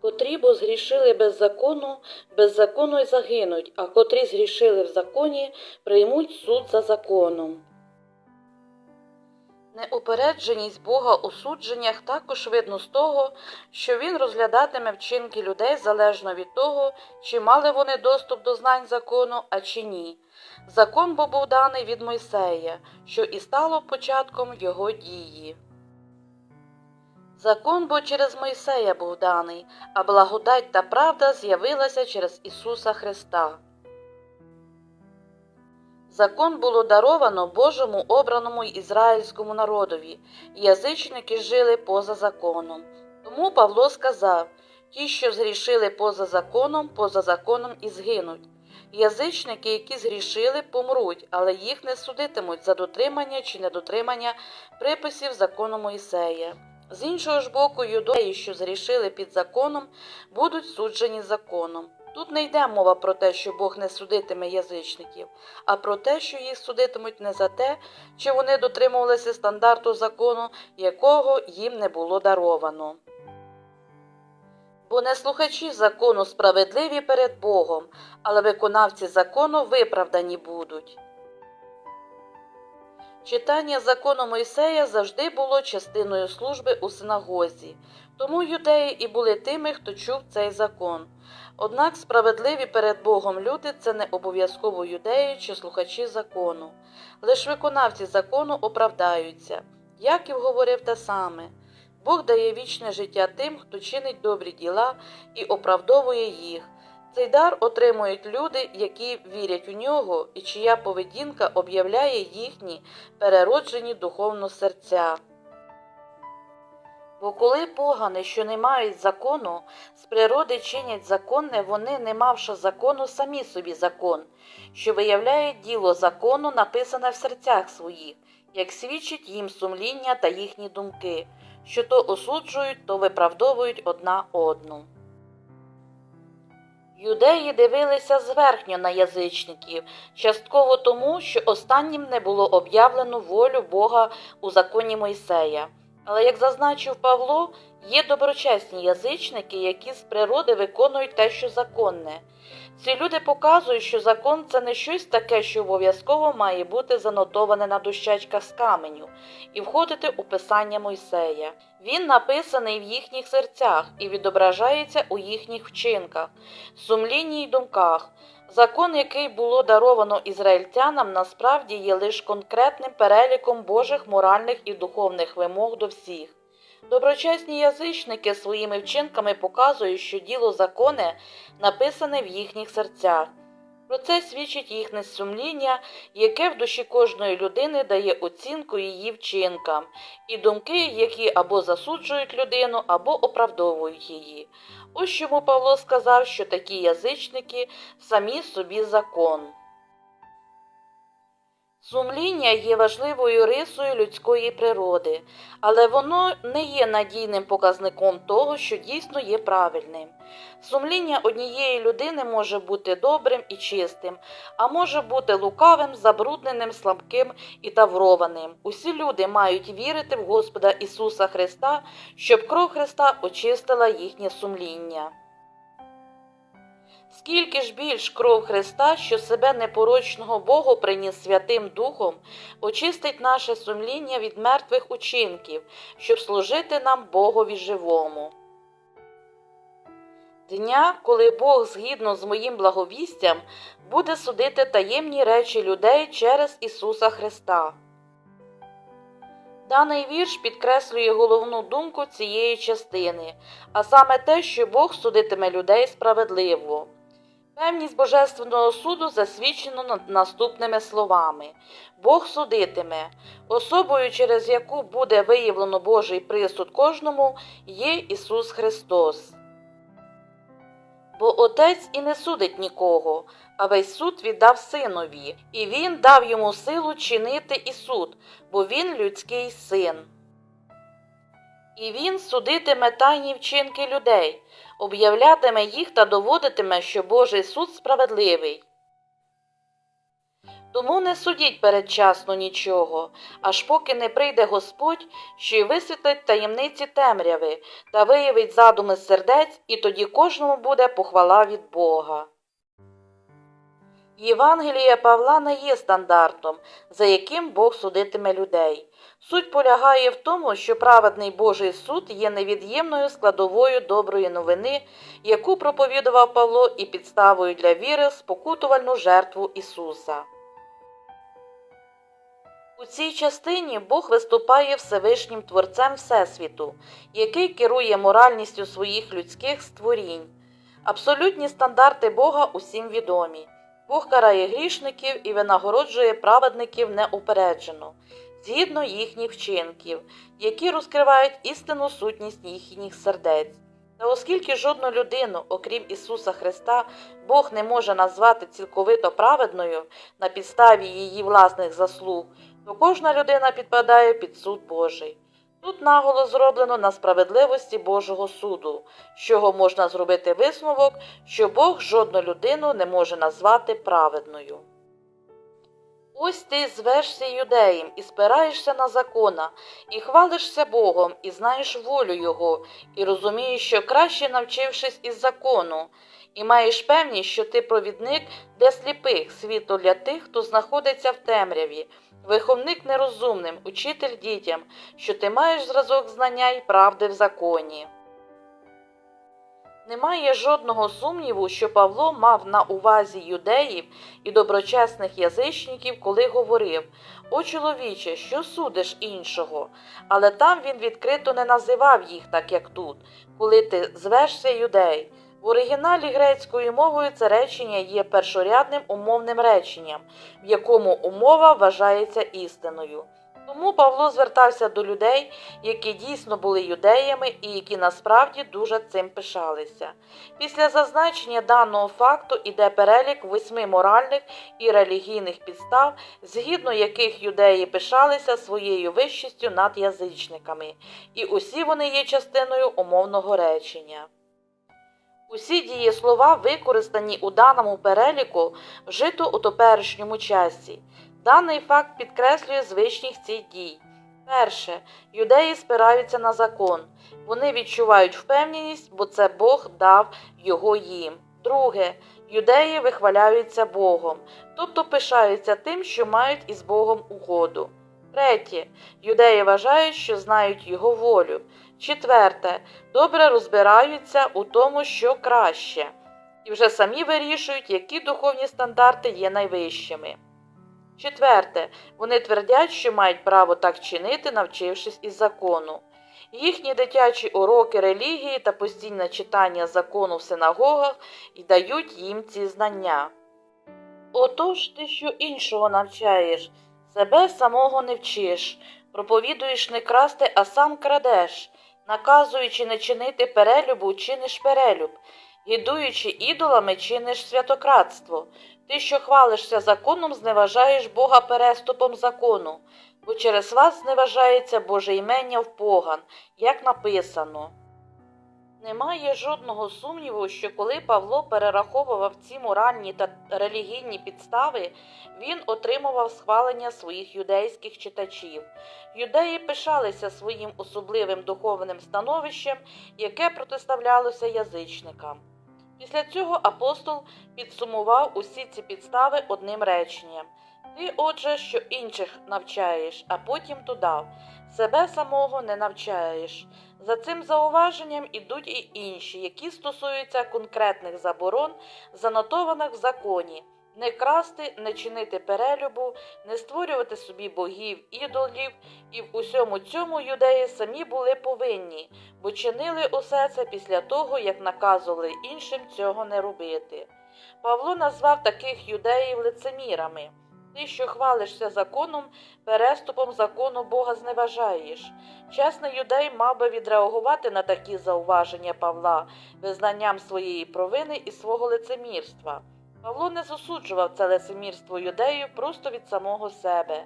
Котрі бо згрішили без закону, без закону й загинуть, а котрі згрішили в законі, приймуть суд за законом. Неупередженість Бога у судженнях також видно з того, що він розглядатиме вчинки людей залежно від того, чи мали вони доступ до знань закону, а чи ні. Закон бо був даний від Мойсея, що і стало початком його дії. Закон бо через Мойсея був даний, а благодать та правда з'явилася через Ісуса Христа. Закон було даровано Божому обраному ізраїльському народові, язичники жили поза законом. Тому Павло сказав ті, що згрішили поза законом, поза законом і згинуть. Язичники, які згрішили, помруть, але їх не судитимуть за дотримання чи недотримання приписів закону Мойсея. З іншого ж боку, юдеї, що згрішили під законом, будуть суджені законом. Тут не йде мова про те, що Бог не судитиме язичників, а про те, що їх судитимуть не за те, чи вони дотримувалися стандарту закону, якого їм не було даровано. Бо не слухачі закону справедливі перед Богом, але виконавці закону виправдані будуть. Читання закону Мойсея завжди було частиною служби у синагозі, тому юдеї і були тими, хто чув цей закон. Однак справедливі перед Богом люди це не обов'язково юдеї чи слухачі закону. Лиш виконавці закону оправдаються. Яків говорив те саме Бог дає вічне життя тим, хто чинить добрі діла і оправдовує їх. Цей дар отримують люди, які вірять у нього, і чия поведінка об'являє їхні перероджені духовно серця. Бо коли погани, що не мають закону, з природи чинять законне, вони, не мавши закону, самі собі закон, що виявляє діло закону, написане в серцях своїх, як свідчить їм сумління та їхні думки, що то осуджують, то виправдовують одна одну. Юдеї дивилися зверхньо на язичників, частково тому, що останнім не було об'явлено волю Бога у законі Мойсея. Але, як зазначив Павло, є доброчесні язичники, які з природи виконують те, що законне. Ці люди показують, що закон це не щось таке, що обов'язково має бути занотоване на дощечках з каменю і входити у писання Мойсея. Він написаний в їхніх серцях і відображається у їхніх вчинках, сумлінні й думках. Закон, який було даровано ізраїльтянам, насправді є лише конкретним переліком Божих моральних і духовних вимог до всіх. Доброчесні язичники своїми вчинками показують, що діло законе написане в їхніх серцях. Про це свідчить їхнє сумління, яке в душі кожної людини дає оцінку її вчинкам, і думки, які або засуджують людину, або оправдовують її. Ось чому Павло сказав, що такі язичники самі собі закон. Сумління є важливою рисою людської природи, але воно не є надійним показником того, що дійсно є правильним. Сумління однієї людини може бути добрим і чистим, а може бути лукавим, забрудненим, слабким і таврованим. Усі люди мають вірити в Господа Ісуса Христа, щоб кров Христа очистила їхнє сумління. Скільки ж більш кров Христа, що себе непорочного Богу приніс Святим Духом, очистить наше сумління від мертвих учинків, щоб служити нам Богові живому. Дня, коли Бог, згідно з моїм благовістям, буде судити таємні речі людей через Ісуса Христа. Даний вірш підкреслює головну думку цієї частини, а саме те, що Бог судитиме людей справедливо. Певність Божественного суду засвідчено наступними словами: Бог судитиме, особою, через яку буде виявлено Божий присуд кожному, є Ісус Христос. Бо Отець і не судить нікого, а весь суд віддав Синові, і Він дав йому силу чинити і суд, бо він людський син. І він судитиме тайні вчинки людей, об'являтиме їх та доводитиме, що Божий суд справедливий. Тому не судіть передчасно нічого, аж поки не прийде Господь, що й висвітлить таємниці темряви та виявить задуми сердець, і тоді кожному буде похвала від Бога. Євангелія Павла не є стандартом, за яким Бог судитиме людей. Суть полягає в тому, що праведний Божий суд є невід'ємною складовою доброї новини, яку проповідував Павло і підставою для віри в спокутувальну жертву Ісуса. У цій частині Бог виступає Всевишнім Творцем Всесвіту, який керує моральністю своїх людських створінь. Абсолютні стандарти Бога усім відомі. Бог карає грішників і винагороджує праведників неупереджено, згідно їхніх вчинків, які розкривають істинну сутність їхніх сердець. Та оскільки жодну людину, окрім Ісуса Христа, Бог не може назвати цілковито праведною на підставі її власних заслуг, то кожна людина підпадає під суд Божий. Тут наголос зроблено на справедливості Божого суду, з чого можна зробити висновок, що Бог жодну людину не може назвати праведною. Ось ти звешся юдеєм і спираєшся на закона, і хвалишся Богом, і знаєш волю Його, і розумієш, що краще навчившись із закону, і маєш певність, що ти провідник для сліпих, світло для тих, хто знаходиться в темряві, виховник нерозумним, учитель дітям, що ти маєш зразок знання і правди в законі. Немає жодного сумніву, що Павло мав на увазі юдеїв і доброчесних язичників, коли говорив О чоловіче, що судиш іншого? Але там він відкрито не називав їх так, як тут, коли ти звешся юдей. В оригіналі грецькою мовою це речення є першорядним умовним реченням, в якому умова вважається істиною. Тому Павло звертався до людей, які дійсно були юдеями і які насправді дуже цим пишалися. Після зазначення даного факту іде перелік восьми моральних і релігійних підстав, згідно яких юдеї пишалися своєю вищістю над язичниками, і усі вони є частиною умовного речення. Усі дієслова, використані у даному переліку, вжито у теперішньому часі. Даний факт підкреслює звичність цих дій. Перше, юдеї спираються на закон. Вони відчувають впевненість, бо це Бог дав його їм. Друге, юдеї вихваляються Богом, тобто пишаються тим, що мають із Богом угоду. Третє, юдеї вважають, що знають його волю. Четверте, добре розбираються у тому, що краще, і вже самі вирішують, які духовні стандарти є найвищими. Четверте, вони твердять, що мають право так чинити, навчившись із закону. Їхні дитячі уроки релігії та постійне читання закону в синагогах і дають їм ці знання. Отож ти що іншого навчаєш, себе самого не вчиш, проповідуєш не красти, а сам крадеш, наказуючи не чинити перелюбу, чиниш перелюб, гідуючи ідолами, чиниш святократство. Ти, що хвалишся законом, зневажаєш Бога переступом закону, бо через вас зневажається Боже імення в поган, як написано. Немає жодного сумніву, що коли Павло перераховував ці моральні та релігійні підстави, він отримував схвалення своїх юдейських читачів. Юдеї пишалися своїм особливим духовним становищем, яке протиставлялося язичникам. Після цього апостол підсумував усі ці підстави одним реченням Ти, отже, що інших навчаєш, а потім додав себе самого не навчаєш. За цим зауваженням ідуть і інші, які стосуються конкретних заборон, занотованих в законі. Не красти, не чинити перелюбу, не створювати собі богів, ідолів, і в усьому цьому юдеї самі були повинні, бо чинили усе це після того, як наказували іншим цього не робити. Павло назвав таких юдеїв лицемірами. Ти, що хвалишся законом, переступом закону Бога зневажаєш. Чесний юдей мав би відреагувати на такі зауваження Павла визнанням своєї провини і свого лицемірства. Павло не засуджував це лицемірство юдеїв просто від самого себе.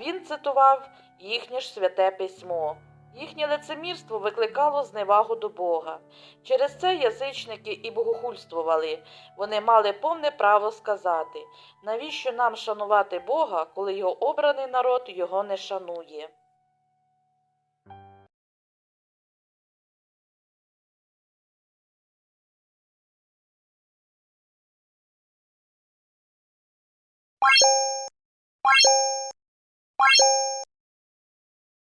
Він цитував їхнє ж святе письмо. Їхнє лицемірство викликало зневагу до Бога. Через це язичники і богохульствували. Вони мали повне право сказати, навіщо нам шанувати Бога, коли його обраний народ його не шанує.